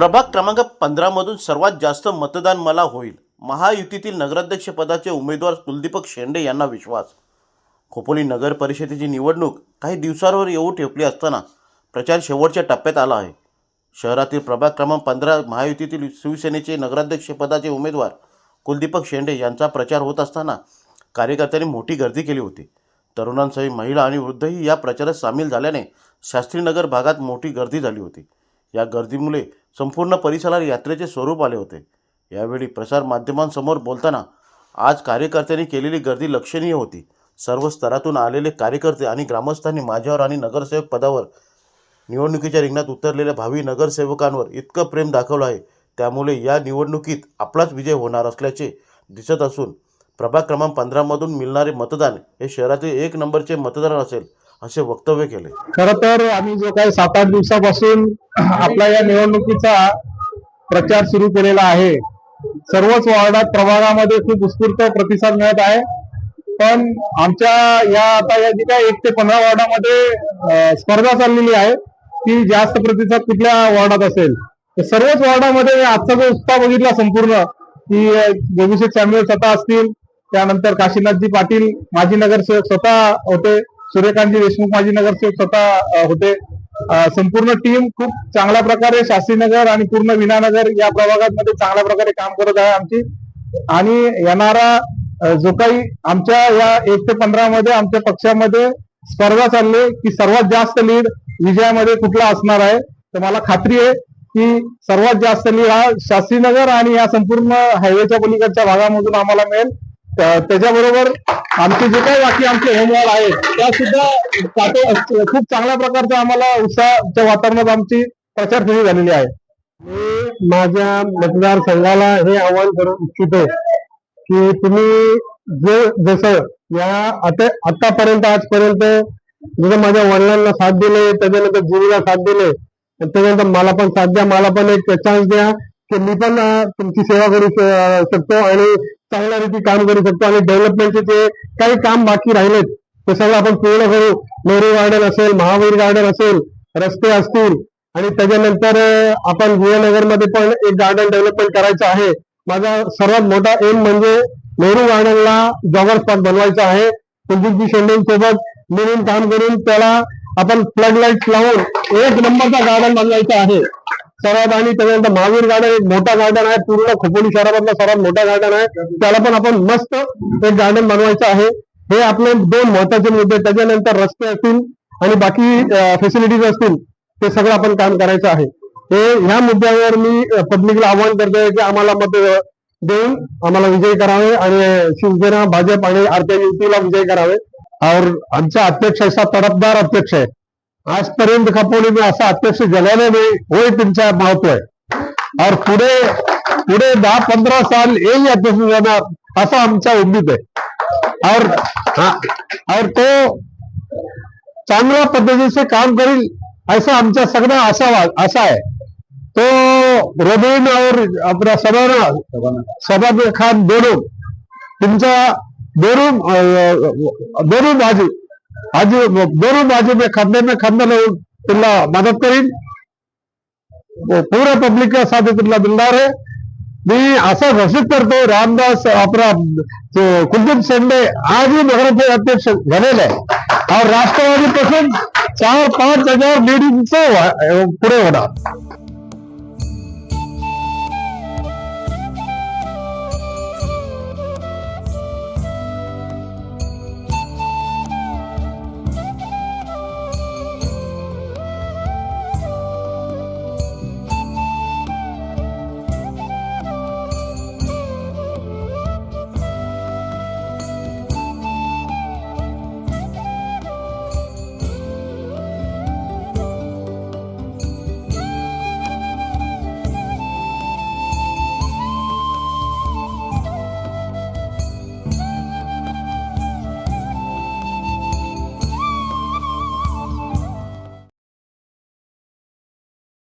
प्रभाग क्रमांक पंधरामधून सर्वात जास्त मतदान मला होईल. महायुतीतील नगराध्यक्षपदाचे उमेदवार कुलदीपक शेंडे यांना विश्वास. खोपोली नगर परिषदेची निवडणूक काही दिवसांवर येऊ ठेपली असताना प्रचार शेवटच्या टप्प्यात आला आहे. शहरातील प्रभाग क्रमांक पंधरा महायुतीतील शिवसेनेचे नगराध्यक्षपदाचे उमेदवार कुलदीपक शेंडे यांचा प्रचार होत असताना कार्यकर्त्यांनी मोठी गर्दी केली होती. तरुणांसह महिला आणि वृद्धही या प्रचारात सामील झाल्याने शास्त्रीनगर भागात मोठी गर्दी झाली होती. या गर्दीमुळे संपूर्ण परिसराला यात्रेचे स्वरूप आले होते. यावेळी प्रसार माध्यमांसमोर बोलताना आज कार्यकर्त्यांनी केलेली गर्दी लक्षणीय होती. सर्व स्तरातून आलेले कार्यकर्ते आणि ग्रामस्थांनी माझ्यावर आणि नगरसेवक पदावर निवडणुकीच्या रिंगणात उतरलेल्या भावी नगरसेवकांवर इतकं प्रेम दाखवलं आहे. त्यामुळे या निवडणुकीत आपलाच विजय होणार असल्याचे दिसत असून प्रभाग क्रमांक पंधरामधून मिळणारे मतदान हे शहरातील एक नंबरचे मतदान असेल. असे वक्तव्य केले. खर तर आम्ही जो काही सात आठ दिवसापासून आपला या निवडणुकीचा प्रचार सुरू केलेला आहे सर्वच वॉर्डात प्रभागामध्ये खूप उत्स्फूर्त प्रतिसाद मिळत आहे. पण आमच्या या आता या जी काय एक ते पंधरा वॉर्डामध्ये स्पर्धा चाललेली आहे ती जास्त प्रतिसाद कुठल्या वॉर्डात असेल? तर सर्वच वॉर्डामध्ये आजचा जो उत्साह बघितला संपूर्ण की गोविशेठ सॅम्युअल स्वतः असतील त्यानंतर काशीनाथजी पाटील माजी नगरसेवक स्वतः होते. सूर्यकांतजी देशमुख माजी नगरसेवक स्वतः होते. संपूर्ण टीम खूप चांगल्या प्रकारे शास्त्रीनगर आणि पूर्ण विनानगर या प्रभागामध्ये चांगल्या प्रकारे काम करत आहे आमची. आणि येणारा जो काही आमच्या या एक ते पंधरा मध्ये आमच्या पक्षामध्ये स्पर्धा चालली की सर्वात जास्त लीड विजयामध्ये कुठला असणार आहे तर मला खात्री आहे की सर्वात जास्त लीड हा शास्त्रीनगर आणि या संपूर्ण हायवेच्या पलीकडच्या भागामधून आम्हाला मिळेल. त्याच्याबरोबर आमचे जे काही बाकी आमचे होमवर्ड आहेत त्या सुद्धा खूप चांगल्या प्रकारचा आम्हाला उत्साहाच्या वातावरणात आमची प्रचार फेरी झालेली आहे. मी माझ्या मतदारसंघाला हे आवाहन करू इच्छितो की तुम्ही जे जसं या आता आतापर्यंत आजपर्यंत जसं माझ्या वडिलांना साथ दिले त्याच्यानंतर जीवीला साथ दिले त्याच्यानंतर मला पण साथ द्या मला पण एक चान्स द्या की मी पण तुमची सेवा करू शकतो आणि चांगल्या रीती काम करू शकतो आणि डेव्हलपमेंटचे जे काही काम बाकी राहिलेत ते सगळं आपण पूर्ण करू. नेहरू गार्डन असेल महावीर गार्डन असेल रस्ते असतील आणि त्याच्यानंतर आपण विजयनगरमध्ये पण एक गार्डन डेव्हलपमेंट करायचं आहे. माझा सर्वात मोठा एम म्हणजे नेहरू गार्डनला जॉगर स्पॉट बनवायचा आहे. कुलदीपजी शेंडेंसोबत मिळून काम करून त्याला आपण फ्लड लाइट लावून एक नंबरचा गार्डन बनवायचा आहे. सर्वात आणि त्याच्यानंतर महावीर गार्डन एक मोठा गार्डन आहे. पूर्ण खोपोली शहरामधला सर्वात मोठा गार्डन आहे. त्याला पण आपण मस्त एक गार्डन बनवायचं आहे. हे आपले दोन महत्त्वाचे मुद्दे त्याच्यानंतर रस्ते असतील आणि बाकी फॅसिलिटीज असतील ते सगळं आपण काम करायचं आहे. हे ह्या मुद्द्यावर मी पब्लिकला आवाहन करतोय की आम्हाला मत देऊन आम्हाला विजय करावे आणि शिवसेना भाजप आणि आरपीआय युतीला विजय करावे. और आमचा अध्यक्ष असा तडफदार अध्यक्ष आहे. आजपर्यंत खपोली में असा अध्यक्ष जगाने नाही होय तुमचा महत्त्व आहे और पुढे पुढे दहा पंधरा साल येईल अध्यक्ष जाणार असा आमचा उम्मीद आहे. और हा, और तो चांगल्या पद्धतीचे काम करील असं आमचा सगळा असावा असा आहे. तो रोबीन और आपला सबाना सभा खान दोनों तुमचा दोनों अं, दोनों बाजू आज दोनों बाजू में खंदे में खंदा लावून तुला मदत करीन वो पूरा पब्लिक का साथ तुला दिलदार है मी असं घोषित करतो रामदास आपला जो कुलदीप शेंडे आजही नगराध्यक्ष अध्यक्ष झालेले आहे और राष्ट्रवादी पासून चार पाच हजार लेडीजचं पुढे होणार